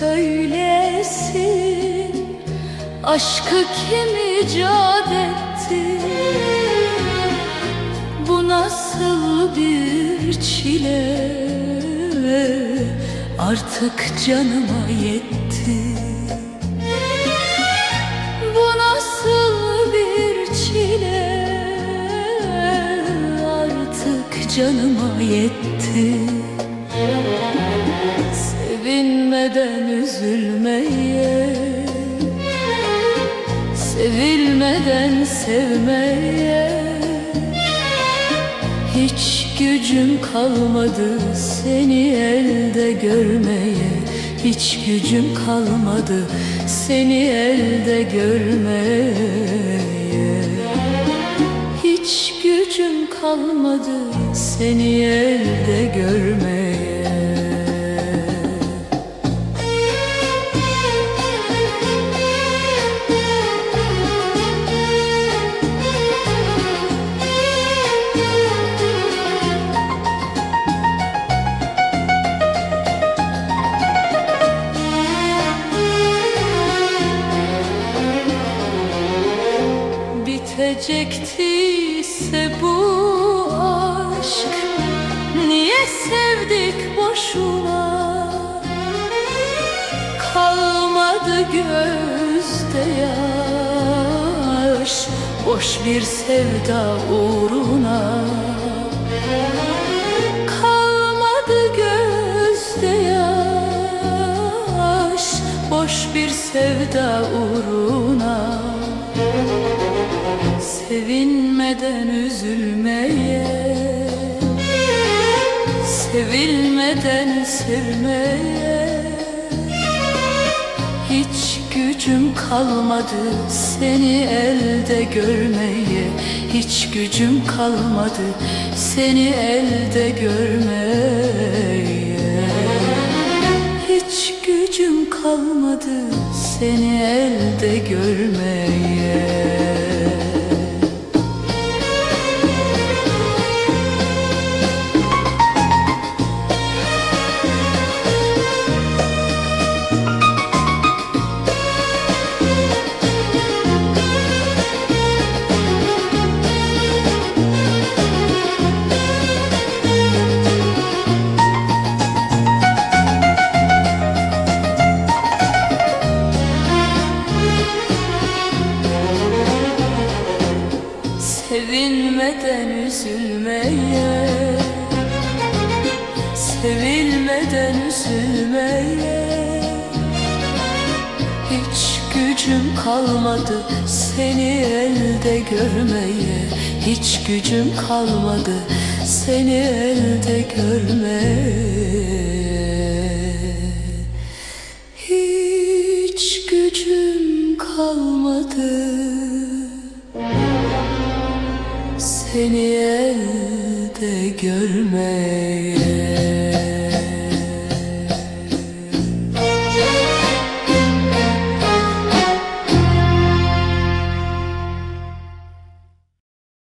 söylesin Aşkı kim icat etti? Bu nasıl bir çile? Artık canıma yetti. Bu nasıl bir çile? Artık canıma yetti Sevinmeden üzülmeye Sevilmeden sevmeye Hiç gücüm kalmadı seni elde görmeye. Hiç gücüm kalmadı seni elde görmeye. Hiç gücüm kalmadı seni elde görmeye Bitecektiyse bu aşk Niye sevdik boşuna? Kalmadı gözde yaş Boş bir sevda uğruna. Kalmadı gözde yaş Boş bir sevda uğruna Sevinmeden üzülmeye Sevilmeden sevmeye Hiç gücüm kalmadı seni elde görmeye. Hiç gücüm kalmadı seni elde görmeye. Hiç gücüm kalmadı seni elde görmeye Sevinmeden üzülmeye Sevilmeden üzülmeye. Hiç gücüm kalmadı seni elde görmeye. Hiç gücüm kalmadı seni elde görmeye seni elde görmeye.